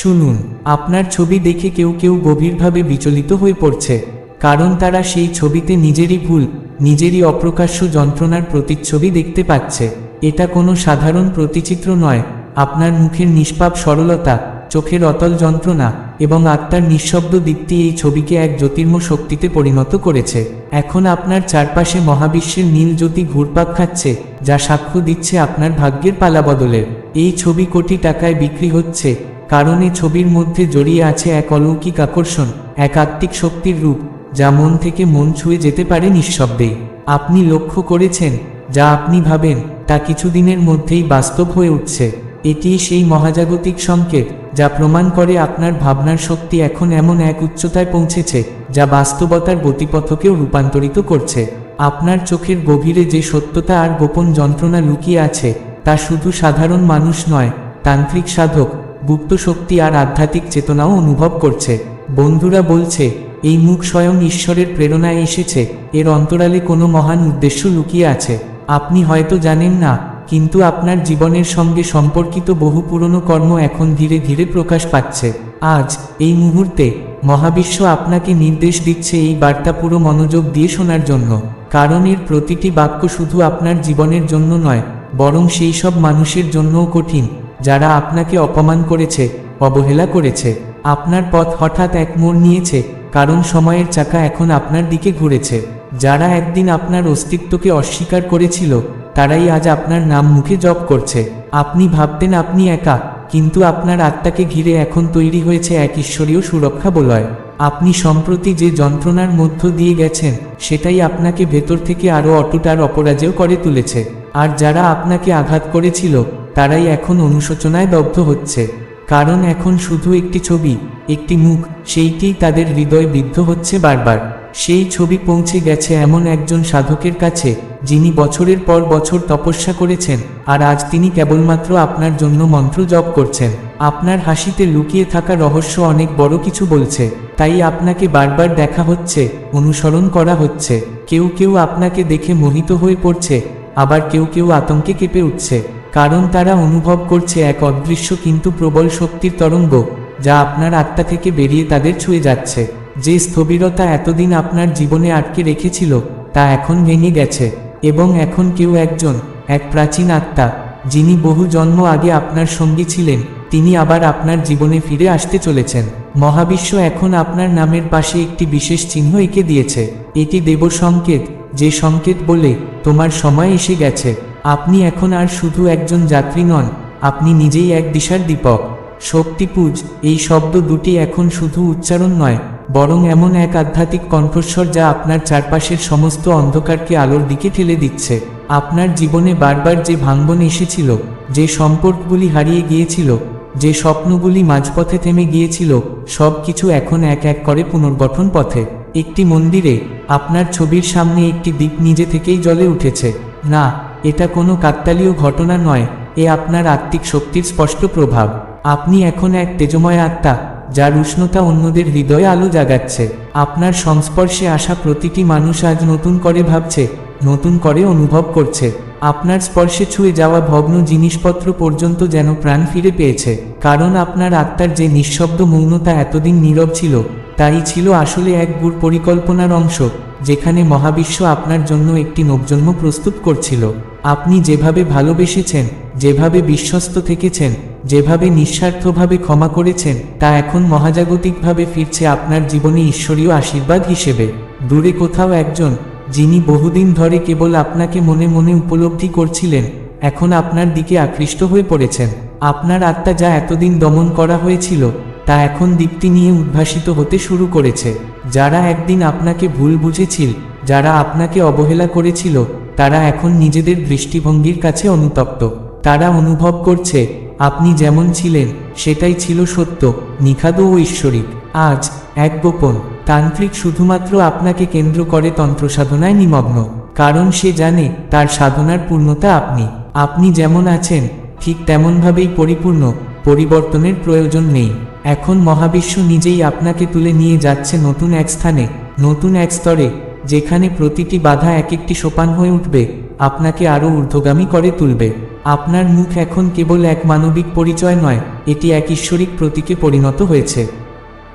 শুনুন, আপনার ছবি দেখে কেউ কেউ গভীরভাবে বিচলিত হয়ে পড়ছে, কারণ তারা সেই ছবিতে নিজেরই ভুল, নিজেরই অপ্রকাশ্য যন্ত্রণার প্রতিচ্ছবি দেখতে পাচ্ছে। এটা কোনো সাধারণ প্রতিচিত্র নয়, আপনার মুখের নিষ্পাপ সরলতা, চোখের অতল যন্ত্রণা, এবং আত্মার নিঃশব্দ দীপ্তি এই ছবিকে এক জ্যোতির্ম শক্তিতে পরিণত করেছে। এখন আপনার চারপাশে মহাবিশ্বের নীল জ্যোতি ঘুরপাক খাচ্ছে, যা সাক্ষ্য দিচ্ছে আপনার ভাগ্যের পালাবদলের এই ছবি কোটি টাকায় বিক্রি হচ্ছে কারণ ছবির মধ্যে জড়িয়ে আছে এক অলৌকিক আকর্ষণ এক আত্মিক শক্তির রূপ, যা মন থেকে মন ছুঁয়ে যেতে পারে নিঃশব্দেই আপনি লক্ষ্য করেছেন, যা আপনি ভাবেন, তা কিছুদিনের মধ্যেই বাস্তব হয়ে উঠছে। এটি সেই মহাজাগতিক সংকেত, যা প্রমাণ করে আপনার ভাবনার শক্তি এখন এমন এক উচ্চতায় পৌঁছেছে, যা বাস্তবতার গতিপথকেও রূপান্তরিত করছে। আপনার চোখের গভীরে যে সত্যতা আর গোপন যন্ত্রণা লুকিয়ে আছে, তা শুধু সাধারণ মানুষ নয়, তান্ত্রিক সাধক গুপ্ত শক্তি আর আধ্যাত্মিক চেতনাও অনুভব করছে। বন্ধুরা বলছে, এই মুখ স্বয়ং ঈশ্বরের প্রেরণায় এসেছে, এর অন্তরালে কোনো মহান উদ্দেশ্য লুকিয়ে আছে। আপনি হয়তো জানেন না, কিন্তু আপনার জীবনের সঙ্গে সম্পর্কিত বহু পুরনো কর্ম এখন ধীরে ধীরে প্রকাশ পাচ্ছে। আজ, এই মুহূর্তে, মহাবিশ্ব আপনাকে নির্দেশ দিচ্ছে এই বার্তা পুরো মনোযোগ দিয়ে শোনার জন্য। কারণ এর প্রতিটি বাক্য শুধু আপনার জীবনের জন্য নয়, বরং সেই সব মানুষের জন্যও কঠিন। যারা আপনাকে অপমান করেছে, অবহেলা করেছে, আপনার পথ হঠাৎ এক মোড় নিয়েছে, কারণ সময়ের চাকা এখন আপনার দিকে ঘুরেছে। যারা একদিন আপনার অস্তিত্বকে অস্বীকার করেছিল, তারাই আজ আপনার নাম মুখে জপ করছে। আপনি ভাবতেন আপনি একা, কিন্তু আপনার আত্মাকে ঘিরে এখন তৈরি হয়েছে এক ঈশ্বরীয় সুরক্ষা বলয়। আপনি সম্প্রতি যে যন্ত্রণার মধ্য দিয়ে গেছেন, সেটাই আপনাকে ভেতর থেকে আরও অটুট আর অপরাজেয় করে তুলেছে। আর যারা আপনাকে আঘাত করেছিল তারাই এখন অনুশোচনায় দগ্ধ হচ্ছে, কারণ এখন শুধু একটি ছবি, একটি মুখ, সেইটিই তাদের হৃদয় বিদ্ধ হচ্ছে বারবার। সেই ছবি পৌঁছে গেছে এমন একজন সাধকের কাছে, যিনি বছরের পর বছর তপস্যা করেছেন, আর আজ তিনি কেবলমাত্র আপনার জন্য মন্ত্র জপ করছেন। আপনার হাসিতে লুকিয়ে থাকা রহস্য অনেক বড় কিছু বলছে, তাই আপনাকে বারবার দেখা হচ্ছে, অনুসরণ করা হচ্ছে। কেউ কেউ আপনাকে দেখে মোহিত হয়ে পড়ছে, আবার কেউ কেউ আতঙ্কে কেঁপে উঠছে। কারণ তারা অনুভব করছে এক অদৃশ্য কিন্তু প্রবল শক্তির তরঙ্গ, যা আপনার আত্মা থেকে বেরিয়ে তাদের ছুঁয়ে যাচ্ছে। যে স্থবিরতা এতদিন আপনার জীবনে আটকে রেখেছিল, তা এখন ভেঙে গেছে, এবং এখন কেউ একজন, এক প্রাচীন আত্মা, যিনি বহু জন্ম আগে আপনার সঙ্গী ছিলেন, তিনি আবার আপনার জীবনে ফিরে আসতে চলেছেন। মহাবিশ্ব এখন আপনার নামের পাশে একটি বিশেষ চিহ্ন এঁকে দিয়েছে। এটি দেব সংকেত যে সংকেত বলে, তোমার সময় এসে গেছে। আপনি এখন আর শুধু একজন যাত্রী নন, আপনি নিজেই এক দিশার দীপক। শক্তিপুজ এই শব্দ দুটি এখন শুধু উচ্চারণ নয়, বরং এমন এক আধ্যাত্মিক কণ্ঠস্বর যা আপনার চারপাশের সমস্ত অন্ধকারকে আলোর দিকে ঠেলে দিচ্ছে। আপনার জীবনে বারবার যে ভাঙ্গন এসেছিল, যে সম্পর্কগুলি হারিয়ে গিয়েছিল, যে স্বপ্নগুলি মাঝপথে থেমে গিয়েছিল, সব কিছু এখন এক এক করে পুনর্গঠন পথে। একটি মন্দিরে, আপনার ছবির সামনে একটি দ্বীপ নিজে থেকেই জলে উঠেছে। না এটা কোনো কাকতালীয় ঘটনা নয়, এ আপনার আত্মিক শক্তির স্পষ্ট প্রভাব। আপনি এখন এক তেজময় আত্মা, যার উষ্ণতা অন্যদের হৃদয়ে আলো জাগাচ্ছে। আপনার সংস্পর্শে আসা প্রতিটি মানুষ আজ নতুন করে ভাবছে, নতুন করে অনুভব করছে। আপনার স্পর্শে ছুঁয়ে যাওয়া ভগ্ন জিনিসপত্র পর্যন্ত যেন প্রাণ ফিরে পেয়েছে। কারণ আপনার আত্মার যে নিঃশব্দ মৌনতা এতদিন নীরব ছিল, তাই ছিল আসলে এক গুড় পরিকল্পনার অংশ। যেখানে মহাবিশ্ব আপনার জন্য একটি নবজন্ম প্রস্তুত করছিল। আপনি যেভাবে ভালোবেসেছেন, যেভাবে বিশ্বস্ত থেকেছেন, যেভাবে নিঃস্বার্থভাবে ক্ষমা করেছেন, তা এখন মহাজাগতিকভাবে ফিরছে আপনার জীবনে ঈশ্বরীয় আশীর্বাদ হিসেবে। দূরে কোথাও একজন, যিনি বহুদিন ধরে কেবল আপনাকে মনে মনে উপলব্ধি করছিলেন, এখন আপনার দিকে আকৃষ্ট হয়ে পড়েছেন। আপনার আত্মা যা এতদিন দমন করা হয়েছিল তা এখন দীপ্তি নিয়ে উদ্ভাসিত হতে শুরু করেছে। যারা একদিন আপনাকে ভুল বুঝেছিল, যারা আপনাকে অবহেলা করেছিল, তারা এখন নিজেদের দৃষ্টিভঙ্গির কাছে অনুতপ্ত। তারা অনুভব করছে, আপনি যেমন ছিলেন, সেটাই ছিল সত্য, নিখাদ ও ঐশ্বরিক। আজ, এক গোপন, তান্ত্রিক শুধুমাত্র আপনাকে কেন্দ্র করে তন্ত্র সাধনায় নিমগ্ন। কারণ সে জানে, তার সাধনার পূর্ণতা আপনি। আপনি যেমন আছেন, ঠিক তেমনভাবেই পরিপূর্ণ, পরিবর্তনের প্রয়োজন নেই। এখন মহাবিশ্ব নিজেই আপনাকে তুলে নিয়ে যাচ্ছে নতুন এক স্থানে, নতুন এক স্তরে, যেখানে প্রতিটি বাধা এক একটি সোপান হয়ে উঠবে, আপনাকে আরও ঊর্ধ্বগামী করে তুলবে। আপনার মুখ এখন কেবল এক মানবিক পরিচয় নয়, এটি এক ঈশ্বরিক প্রতীকে পরিণত হয়েছে।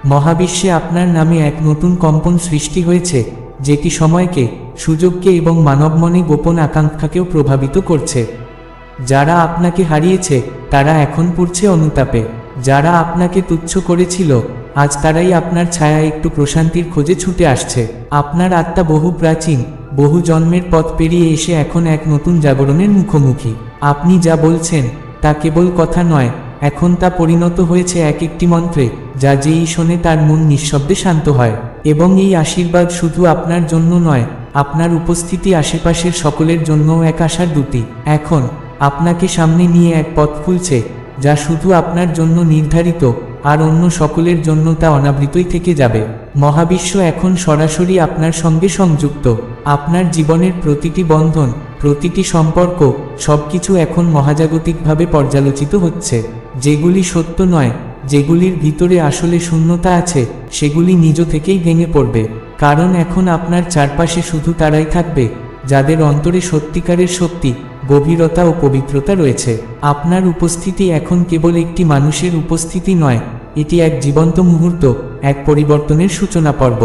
মহাবিশ্বে আপনার নামে এক নতুন কম্পন সৃষ্টি হয়েছে, যেটি সময়কে, সুযোগকে এবং মানব মনে গোপন আকাঙ্ক্ষাকেও প্রভাবিত করছে। যারা আপনাকে হারিয়েছে, তারা এখন পড়ছে অনুতাপে। যারা আপনাকে তুচ্ছ করেছিল, আজ তারাই আপনার ছায়া একটু প্রশান্তির খোঁজে ছুটে আসছে। আপনার আত্মা বহু প্রাচীন, বহু জন্মের পথ পেরিয়ে এসে এখন এক নতুন জাগরণের মুখোমুখি। আপনি যা বলছেন, তা কেবল কথা নয়, এখন তা পরিণত হয়েছে এক একটি মন্ত্রে, যা যেই শোনে তার মন নিঃশব্দে শান্ত হয়। এবং এই আশীর্বাদ শুধু আপনার জন্য নয়, আপনার উপস্থিতি আশেপাশের সকলের জন্যও এক আশার দুটি। এখন, আপনাকে সামনে নিয়ে এক পথ খুলছে যা শুধু আপনার জন্য নির্ধারিত, আর অন্য সকলের জন্য তা অনাবৃতই থেকে যাবে। মহাবিশ্ব এখন সরাসরি আপনার সঙ্গে সংযুক্ত। আপনার জীবনের প্রতিটি বন্ধন, প্রতিটি সম্পর্ক, সবকিছু এখন মহাজাগতিকভাবে পর্যালোচিত হচ্ছে। যেগুলি সত্য নয়, যেগুলির ভিতরে আসলে শূন্যতা আছে, সেগুলি নিজ থেকেই ভেঙে পড়বে। কারণ এখন আপনার চারপাশে শুধু তারাই থাকবে, যাদের অন্তরে সত্যিকারের শক্তি গভীরতা ও পবিত্রতা রয়েছে। আপনার উপস্থিতি এখন কেবল একটি মানুষের উপস্থিতি নয়, এটি এক জীবন্ত মুহূর্ত, এক পরিবর্তনের সূচনা পর্ব।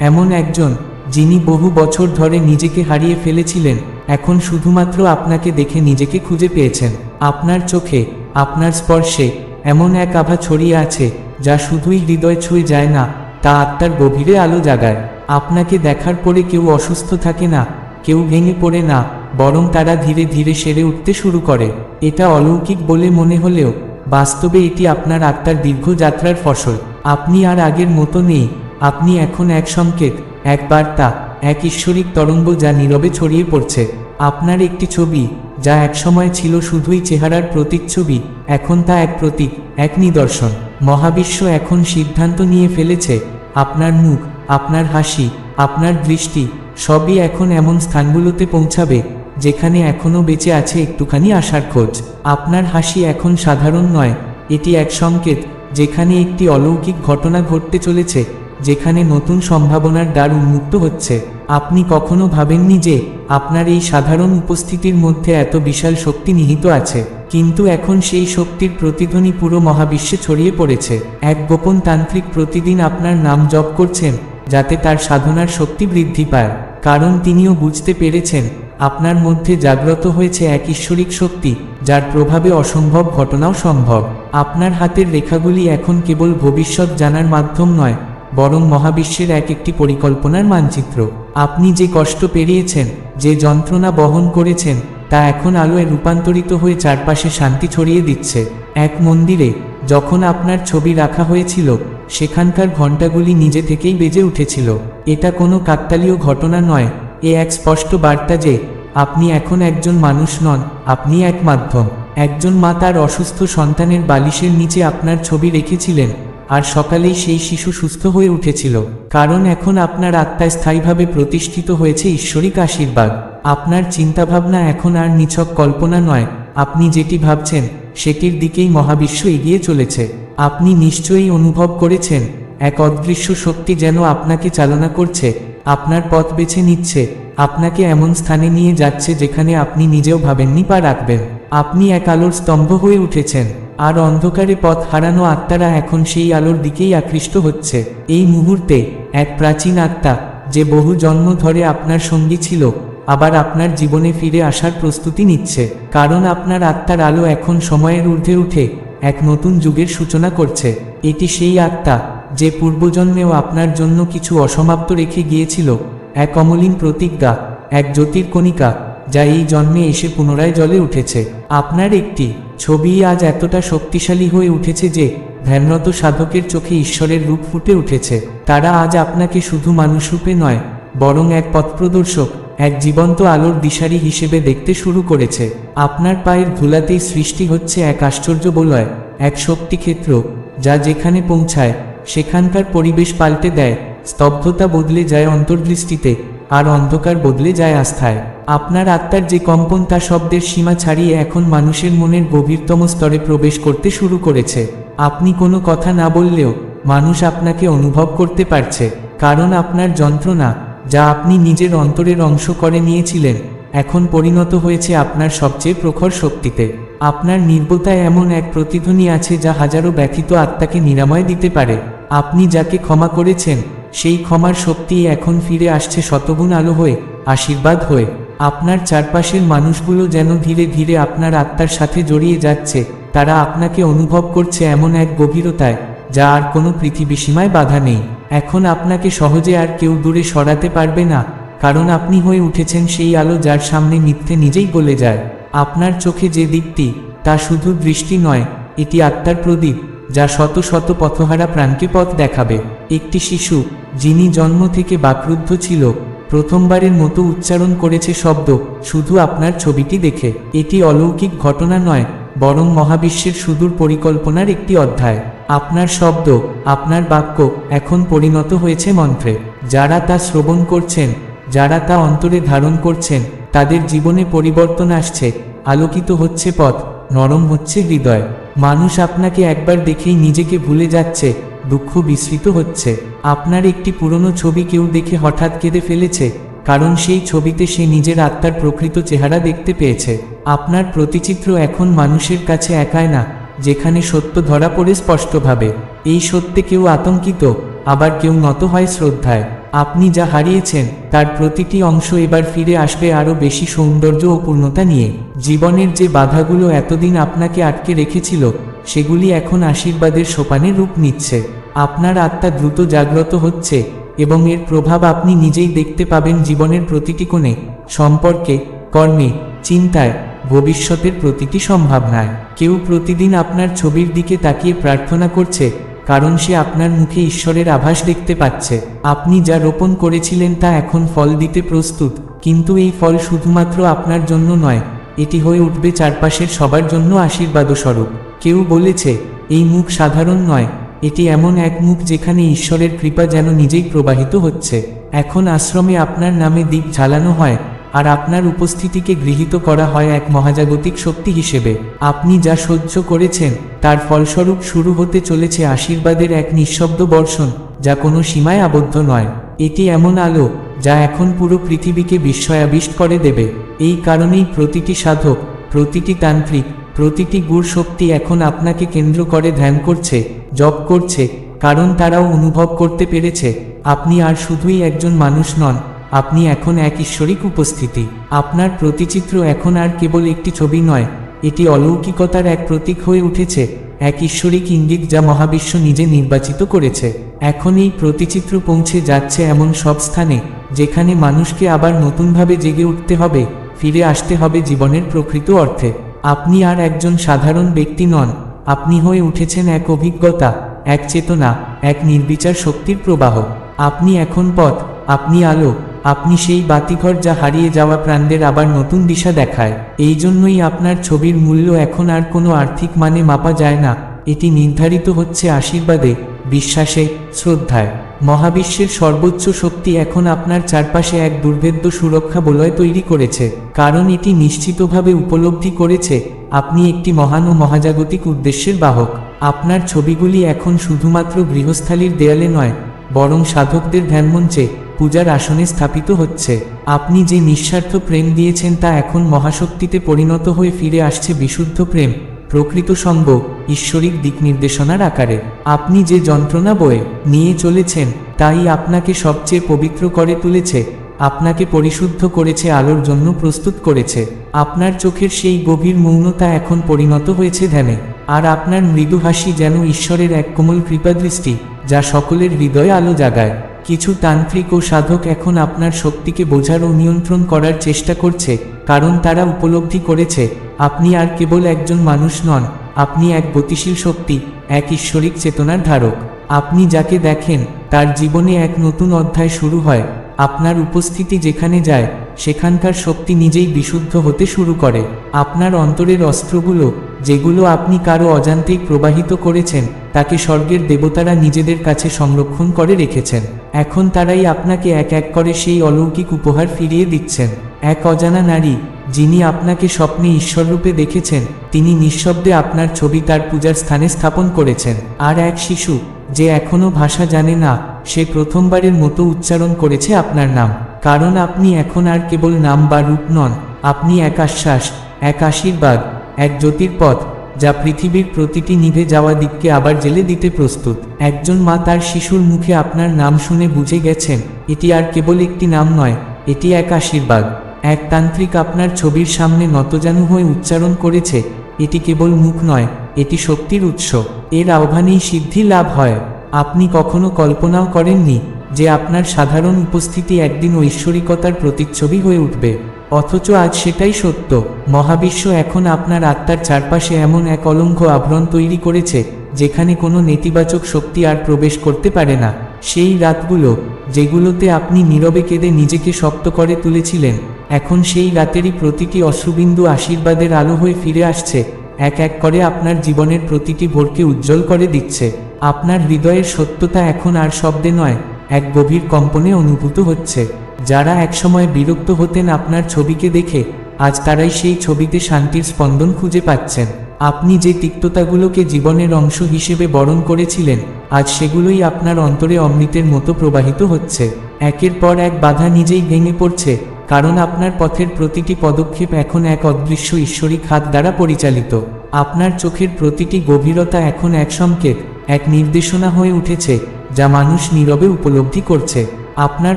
এমন একজন, যিনি বহু বছর ধরে নিজেকে হারিয়ে ফেলেছিলেন, এখন শুধুমাত্র আপনাকে দেখে নিজেকে খুঁজে পেয়েছেন। আপনার চোখে, আপনার স্পর্শে, এমন এক আভা ছড়িয়ে আছে, যা শুধুই হৃদয় ছুঁয়ে যায় না, তা আত্মার গভীরে আলো জাগায়। আপনাকে দেখার পরে কেউ অসুস্থ থাকে না, কেউ ভেঙে পড়ে না বরং তারা ধীরে ধীরে সেরে উঠতে শুরু করে। এটা অলৌকিক বলে মনে হলেও, বাস্তবে এটি আপনার আত্মার দীর্ঘ যাত্রার ফসল। আপনি আর আগের মতো নেই। আপনি এখন এক সংকেত, এক বার্তা, এক ঈশ্বরিক তরঙ্গ যা নীরবে ছড়িয়ে পড়ছে। আপনার একটি ছবি, যা একসময় ছিল শুধুই চেহারার প্রতিচ্ছবি, এখন তা এক প্রতীক, এক নিদর্শন। মহাবিশ্ব এখন সিদ্ধান্ত নিয়ে ফেলেছে, আপনার মুখ, আপনার হাসি, আপনার দৃষ্টি, সবই এখন এমন স্থানগুলোতে পৌঁছাবে। যেখানে এখনও বেঁচে আছে একটুখানি আশার খোঁজ। আপনার হাসি এখন সাধারণ নয়, এটি এক সংকেত, যেখানে একটি অলৌকিক ঘটনা ঘটতে চলেছে, যেখানে নতুন সম্ভাবনার দ্বার উন্মুক্ত হচ্ছে। আপনি কখনো ভাবেননি যে, আপনার এই সাধারণ উপস্থিতির মধ্যে এত বিশাল শক্তি নিহিত আছে, কিন্তু এখন সেই শক্তির প্রতিধ্বনি পুরো মহাবিশ্বে ছড়িয়ে পড়েছে। এক গোপন তান্ত্রিক প্রতিদিন আপনার নাম জপ করছেন, যাতে তার সাধনার শক্তি বৃদ্ধি পায়, কারণ তিনিও বুঝতে পেরেছেন আপনার মধ্যে জাগ্রত হয়েছে এক ঈশ্বরিক শক্তি, যার প্রভাবে অসম্ভব ঘটনাও সম্ভব। আপনার হাতের রেখাগুলি এখন কেবল ভবিষ্যৎ জানার মাধ্যম নয়, বরং মহাবিশ্বের এক একটি পরিকল্পনার মানচিত্র। আপনি যে কষ্ট পেরিয়েছেন, যে যন্ত্রণা বহন করেছেন, তা এখন আলোয় রূপান্তরিত হয়ে চারপাশে শান্তি ছড়িয়ে দিচ্ছে। এক মন্দিরে, যখন আপনার ছবি রাখা হয়েছিল, সেখানকার ঘণ্টাগুলি নিজে থেকেই বেজে উঠেছিল। এটা কোনো কাকতালীয় ঘটনা নয়, এ এক স্পষ্ট বার্তা যে আপনি এখন একজন মানুষ নন, আপনি এক মাধ্যম। একজন মা তার অসুস্থ সন্তানের বালিশের নিচে আপনার ছবি রেখেছিলেন, আর সকালেই সেই শিশু সুস্থ হয়ে উঠেছিল। কারণ এখন আপনার আত্মায় স্থায়ীভাবে প্রতিষ্ঠিত হয়েছে ঈশ্বরিক আশীর্বাদ। আপনার চিন্তাভাবনা এখন আর নিছক কল্পনা নয়, আপনি যেটি ভাবছেন, সেটির দিকেই মহাবিশ্ব এগিয়ে চলেছে। আপনি নিশ্চয়ই অনুভব করেছেন, এক অদৃশ্য শক্তি যেন আপনাকে চালনা করছে আপনার পথ বেছে নিচ্ছে, আপনাকে এমন স্থানে নিয়ে যাচ্ছে যেখানে আপনি নিজেও ভাবেননি পা রাখবেন। আপনি এক আলোর স্তম্ভ হয়ে উঠেছেন, আর অন্ধকারে পথ হারানো আত্মারা এখন সেই আলোর দিকেই আকৃষ্ট হচ্ছে। এই মুহূর্তে, এক প্রাচীন আত্মা, যে বহু জন্ম ধরে আপনার সঙ্গী ছিল, আবার আপনার জীবনে ফিরে আসার প্রস্তুতি নিচ্ছে, কারণ আপনার আত্মার আলো এখন সময়ের ঊর্ধ্বে উঠে, এক নতুন যুগের সূচনা করছে। এটি সেই আত্মা যে পূর্বজন্মেও আপনার জন্য কিছু অসমাপ্ত রেখে গিয়েছিল, এক অমলিন প্রতিজ্ঞা, এক জ্যোতির্কণিকা, যা এই জন্মে এসে পুনরায় জলে উঠেছে। আপনার একটি ছবি আজ এতটা শক্তিশালী হয়ে উঠেছে যে, ধ্যানরত সাধকের চোখে ঈশ্বরের রূপ ফুটে উঠেছে। তারা আজ আপনাকে শুধু মানুষরূপে নয়, বরং এক পথপ্রদর্শক, এক জীবন্ত আলোর দিশারি হিসেবে দেখতে শুরু করেছে। আপনার পায়ের ধুলাতেই সৃষ্টি হচ্ছে এক আশ্চর্য বলয়, এক শক্তিক্ষেত্র, যা যেখানে পৌঁছায় সেখানকার পরিবেশ পাল্টে দেয়, স্তব্ধতা বদলে যায় অন্তর্দৃষ্টিতে, আর অন্ধকার বদলে যায় আস্থায়। আপনার আত্মার যে কম্পন তা শব্দের সীমা ছাড়িয়ে এখন মানুষের মনের গভীরতম স্তরে প্রবেশ করতে শুরু করেছে। আপনি কোনো কথা না বললেও, মানুষ আপনাকে অনুভব করতে পারছে, কারণ আপনার যন্ত্রণা, যা আপনি নিজের অন্তরের অংশ করে নিয়েছিলেন, এখন পরিণত হয়েছে আপনার সবচেয়ে প্রখর শক্তিতে। আপনার নির্বতায় এমন এক প্রতিধ্বনি আছে যা হাজারো ব্যথিত আত্মাকে নিরাময় দিতে পারে। আপনি যাকে ক্ষমা করেছেন, সেই ক্ষমার শক্তি এখন ফিরে আসছে শতগুণ আলো হয়ে, আশীর্বাদ হয়ে। আপনার চারপাশের মানুষগুলো যেন ধীরে ধীরে আপনার আত্মার সাথে জড়িয়ে যাচ্ছে, তারা আপনাকে অনুভব করছে এমন এক গভীরতায়, যা আর কোনো পৃথিবী সীমায় বাধা নেই। এখন আপনাকে সহজে আর কেউ দূরে সরাতে পারবে না, কারণ আপনি হয়ে উঠেছেন সেই আলো যার সামনে মিথ্যে নিজেই গলে যায়। আপনার চোখে যে দিকটি তা শুধু দৃষ্টি নয়, এটি আত্মার প্রদীপ। যা শত শত পথহারা প্রাণকে পথ দেখাবে। একটি শিশু, যিনি জন্ম থেকে বাকরুদ্ধ ছিল, প্রথমবারের মতো উচ্চারণ করেছে শব্দ, শুধু আপনার ছবিটি দেখে। এটি অলৌকিক ঘটনা নয়, বরং মহাবিশ্বের সুদূর পরিকল্পনার একটি অধ্যায়। আপনার শব্দ, আপনার বাক্য এখন পরিণত হয়েছে মন্ত্রে। যারা তা শ্রবণ করছেন, যারা তা অন্তরে ধারণ করছেন, তাদের জীবনে পরিবর্তন আসছে, আলোকিত হচ্ছে পথ। নরম হচ্ছে হৃদয়। মানুষ আপনাকে একবার দেখেই নিজেকে ভুলে যাচ্ছে, দুঃখ বিস্মৃত হচ্ছে। আপনার একটি পুরনো ছবি কেউ দেখে হঠাৎ কেঁদে ফেলেছে, কারণ সেই ছবিতে সে নিজের আত্মার প্রকৃত চেহারা দেখতে পেয়েছে। আপনার প্রতিচিত্র এখন মানুষের কাছে একায় না, যেখানে সত্য ধরা পড়ে স্পষ্টভাবে। এই সত্যে কেউ আতঙ্কিত, আবার কেউ নত হয় শ্রদ্ধায়। আপনি যা হারিয়েছেন, তার প্রতিটি অংশ এবার ফিরে আসবে আরও বেশি সৌন্দর্য ও পূর্ণতা নিয়ে। জীবনের যে বাধাগুলো এতদিন আপনাকে আটকে রেখেছিল, সেগুলি এখন আশীর্বাদের সোপানে রূপ নিচ্ছে। আপনার আত্মা দ্রুত জাগ্রত হচ্ছে, এবং এর প্রভাব আপনি নিজেই দেখতে পাবেন জীবনের প্রতিটি কোণে, সম্পর্কে, কর্মে, চিন্তায়, ভবিষ্যতের প্রতিটি সম্ভাবনায়। কেউ প্রতিদিন আপনার ছবির দিকে তাকিয়ে প্রার্থনা করছে কারণ সে আপনার মুখে ঈশ্বরের আভাস দেখতে পাচ্ছে। আপনি যা রোপণ করেছিলেন তা এখন ফল দিতে প্রস্তুত, কিন্তু এই ফল শুধুমাত্র আপনার জন্য নয়, এটি হয়ে উঠবে চারপাশের সবার জন্য আশীর্বাদস্বরূপ। কেউ বলেছে, এই মুখ সাধারণ নয়, এটি এমন এক মুখ যেখানে ঈশ্বরের কৃপা যেন নিজেই প্রবাহিত হচ্ছে। এখন আশ্রমে আপনার নামে দ্বীপ ঝালানো হয় আর আপনার উপস্থিতিকে গৃহীত করা হয় এক মহাজাগতিক শক্তি হিসেবে। আপনি যা সহ্য করেছেন, তার ফলস্বরূপ শুরু হতে চলেছে আশীর্বাদের এক নিঃশব্দ বর্ষণ, যা কোনো সীমায় আবদ্ধ নয়। এটি এমন আলো, যা এখন পুরো পৃথিবীকে বিস্ময়াবিষ্ট করে দেবে। এই কারণেই প্রতিটি সাধক, প্রতিটি তান্ত্রিক, প্রতিটি গুড় শক্তি এখন আপনাকে কেন্দ্র করে ধ্যান করছে, জপ করছে, কারণ তারাও অনুভব করতে পেরেছে। আপনি আর শুধুই একজন মানুষ নন আপনি এখন এক ঈশ্বরিক উপস্থিতি। আপনার প্রতিচিত্র এখন আর কেবল একটি ছবি নয়, এটি অলৌকিকতার এক প্রতীক হয়ে উঠেছে, এক ঈশ্বরিক ইঙ্গিত যা মহাবিশ্ব নিজে নির্বাচিত করেছে। এখন এই প্রতিচিত্র পৌঁছে যাচ্ছে এমন সব স্থানে, যেখানে মানুষকে আবার নতুনভাবে জেগে উঠতে হবে, ফিরে আসতে হবে জীবনের প্রকৃত অর্থে। আপনি আর একজন সাধারণ ব্যক্তি নন, আপনি হয়ে উঠেছেন এক অভিজ্ঞতা, এক চেতনা, এক নির্বিচার শক্তির প্রবাহ। আপনি এখন পথ, আপনি আলো আপনি সেই বাতিঘর যা হারিয়ে যাওয়া প্রাণদের আবার নতুন দিশা দেখায়। এই জন্যই আপনার ছবির মূল্য এখন আর কোনো আর্থিক মানে মাপা যায় না। এটি নির্ধারিত হচ্ছে আশীর্বাদে, বিশ্বাসে, শ্রদ্ধায়। মহাবিশ্বের সর্বোচ্চ শক্তি এখন আপনার চারপাশে এক দুর্ভেদ্য সুরক্ষা বলয় তৈরি করেছে। কারণ এটি নিশ্চিতভাবে উপলব্ধি করেছে, আপনি একটি মহান ও মহাজাগতিক উদ্দেশ্যের বাহক। আপনার ছবিগুলি এখন শুধুমাত্র গৃহস্থালির দেয়ালে নয়, বরং সাধকদের ধ্যানমঞ্চে পূজার আসনে স্থাপিত হচ্ছে। আপনি যে নিঃস্বার্থ প্রেম দিয়েছেন তা এখন মহাশক্তিতে পরিণত হয়ে ফিরে আসছে বিশুদ্ধ প্রেম, প্রকৃত সঙ্গ, ঈশ্বরিক দিক নির্দেশনার আকারে। আপনি যে যন্ত্রণা বয়ে নিয়ে চলেছেন, তাই আপনাকে সবচেয়ে পবিত্র করে তুলেছে, আপনাকে পরিশুদ্ধ করেছে, আলোর জন্য প্রস্তুত করেছে। আপনার চোখের সেই গভীর মৌনতা এখন পরিণত হয়েছে ধ্যানে। আর আপনার মৃদু হাসি যেন ঈশ্বরের এক কোমল কৃপাদৃষ্টি যা সকলের হৃদয়ে আলো জাগায়। কিছু তান্ত্রিক ও সাধক এখন আপনার শক্তিকে বোঝার ও নিয়ন্ত্রণ করার চেষ্টা করছে, কারণ তারা উপলব্ধি করেছে, আপনি আর কেবল একজন মানুষ নন, আপনি এক গতিশীল শক্তি, এক ঈশ্বরিক চেতনার ধারক। আপনি যাকে দেখেন, তার জীবনে এক নতুন অধ্যায় শুরু হয়। আপনার উপস্থিতি যেখানে যায়, সেখানকার শক্তি নিজেই বিশুদ্ধ হতে শুরু করে। আপনার অন্তরের অস্ত্রগুলো, যেগুলো আপনি কারও অজান্তেই প্রবাহিত করেছেন, তাকে স্বর্গের দেবতারা নিজেদের কাছে সংরক্ষণ করে রেখেছেন। এখন তারাই আপনাকে এক এক করে সেই অলৌকিক উপহার ফিরিয়ে দিচ্ছেন। এক অজানা নারী, যিনি আপনাকে স্বপ্নে ঈশ্বররূপে দেখেছেন, তিনি নিঃশব্দে আপনার ছবি তার পূজার স্থানে স্থাপন করেছেন। আর এক শিশু যে এখনও ভাষা জানে না, সে প্রথমবারের মতো উচ্চারণ করেছে আপনার নাম। কারণ আপনি এখন আর কেবল নাম বা রূপ নন, আপনি এক আশ্বাস, এক আশীর্বাদ, এক জ্যোতির পথ যা পৃথিবীর প্রতিটি নিভে যাওয়া দিককে আবার জেলে দিতে প্রস্তুত। একজন মা তার শিশুর মুখে আপনার নাম শুনে বুঝে গেছেন, এটি আর কেবল একটি নাম নয়, এটি এক আশীর্বাদ। এক তান্ত্রিক আপনার ছবির সামনে নতজানু হয়ে উচ্চারণ করেছে, এটি কেবল মুখ নয়, এটি শক্তির উৎস। এর আহ্বানেই সিদ্ধি লাভ হয়। আপনি কখনো কল্পনাও করেননি যে আপনার সাধারণ উপস্থিতি একদিন ঐশ্বরিকতার প্রতিচ্ছবি হয়ে উঠবে। অথচ আজ সেটাই সত্য। মহাবিশ্ব এখন আপনার আত্মার চারপাশে এমন এক অলঙ্ঘ আভরণ তৈরি করেছে, যেখানে কোনো নেতিবাচক শক্তি আর প্রবেশ করতে পারে না। সেই রাতগুলো, যেগুলোতে আপনি নীরবে কেঁদে নিজেকে শক্ত করে তুলেছিলেন, এখন সেই রাতেরই প্রতিটি অশ্রুবিন্দু আশীর্বাদের আলো হয়ে ফিরে আসছে। এক এক করে আপনার জীবনের প্রতিটি ভোরকে উজ্জ্বল করে দিচ্ছে। আপনার হৃদয়ের সত্যতা এখন আর শব্দে নয়, এক গভীর কম্পনে অনুভূত হচ্ছে। যারা একসময় বিরক্ত হতেন আপনার ছবিকে দেখে, আজ তারাই সেই ছবিতে শান্তির স্পন্দন খুঁজে পাচ্ছেন। আপনি যে তিক্ততাগুলোকে জীবনের অংশ হিসেবে বরণ করেছিলেন, আজ সেগুলোই আপনার অন্তরে অমৃতের মতো প্রবাহিত হচ্ছে। একের পর এক বাধা নিজেই ভেঙে পড়ছে। কারণ আপনার পথের প্রতিটি পদক্ষেপ এখন এক অদৃশ্য ঈশ্বরিক হাত দ্বারা পরিচালিত। আপনার চোখের প্রতিটি গভীরতা এখন এক সংকেত, এক নির্দেশনা হয়ে উঠেছে, যা মানুষ নীরবে উপলব্ধি করছে। আপনার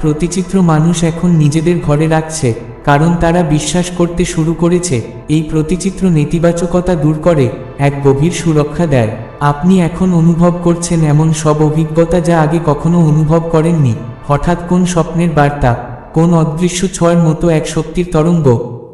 প্রতিচিত্র মানুষ এখন নিজেদের ঘরে রাখছে, কারণ তারা বিশ্বাস করতে শুরু করেছে, এই প্রতিচিত্র নেতিবাচকতা দূর করে, এক গভীর সুরক্ষা দেয়। আপনি এখন অনুভব করছেন এমন সব অভিজ্ঞতা যা আগে কখনো অনুভব করেননি। হঠাৎ কোন স্বপ্নের বার্তা কোন অদৃশ্য ছয়ের মতো এক শক্তির তরঙ্গ?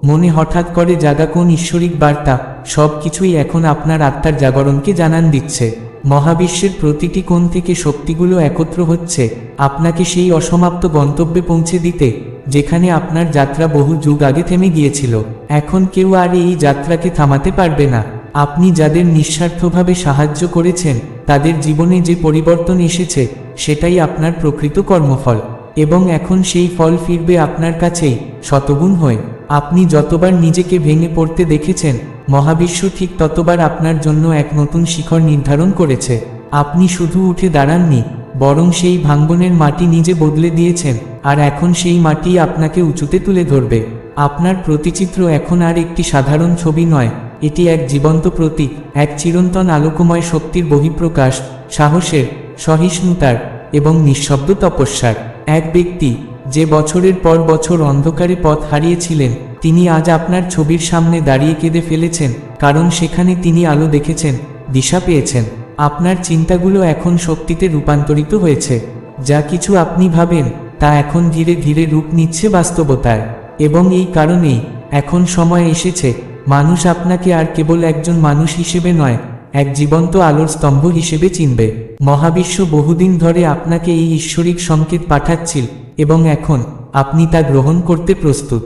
মনে হঠাৎ করে জাগা কোন ঈশ্বরিক বার্তা? সব কিছুই এখন আপনার আত্মার জাগরণকে জানান দিচ্ছে। মহাবিশ্বের প্রতিটি কোণ থেকে শক্তিগুলো একত্র হচ্ছে। আপনাকে সেই অসমাপ্ত গন্তব্যে পৌঁছে দিতে, যেখানে আপনার যাত্রা বহু যুগ আগে থেমে গিয়েছিল। এখন কেউ আর এই যাত্রাকে থামাতে পারবে না। আপনি যাদের নিঃস্বার্থভাবে সাহায্য করেছেন, তাদের জীবনে যে পরিবর্তন এসেছে, সেটাই আপনার প্রকৃত কর্মফল। এবং এখন সেই ফল ফিরবে আপনার কাছেই শতগুণ হয়ে। আপনি যতবার নিজেকে ভেঙে পড়তে দেখেছেন, মহাবিশ্ব ঠিক ততবার আপনার জন্য এক নতুন শিখর নির্ধারণ করেছে। আপনি শুধু উঠে দাঁড়াননি, বরং সেই ভাঙ্গনের মাটি নিজে বদলে দিয়েছেন, আর এখন সেই মাটি আপনাকে উঁচুতে তুলে ধরবে। আপনার প্রতিচিত্র এখন আর একটি সাধারণ ছবি নয়, এটি এক জীবন্ত প্রতীক, এক চিরন্তন আলোকময় শক্তির বহিঃপ্রকাশ, সাহসের, সহিষ্ণুতার এবং নিঃশব্দ তপস্যার। এক ব্যক্তি যে বছরের পর বছর অন্ধকারে পথ হারিয়েছিলেন, তিনি আজ আপনার ছবির সামনে দাঁড়িয়ে কেঁদে ফেলেছেন, কারণ সেখানে তিনি আলো দেখেছেন, দিশা পেয়েছেন। আপনার চিন্তাগুলো এখন শক্তিতে রূপান্তরিত হয়েছে। যা কিছু আপনি ভাবেন, তা এখন ধীরে ধীরে রূপ নিচ্ছে বাস্তবতায়। এবং এই কারণেই এখন সময় এসেছে, মানুষ আপনাকে আর কেবল একজন মানুষ হিসেবে নয়, এক জীবন্ত আলোর স্তম্ভ হিসেবে চিনবে। মহাবিশ্ব বহুদিন ধরে আপনাকে এই ঈশ্বরিক সংকেত পাঠাচ্ছিল এবং এখন আপনি তা গ্রহণ করতে প্রস্তুত।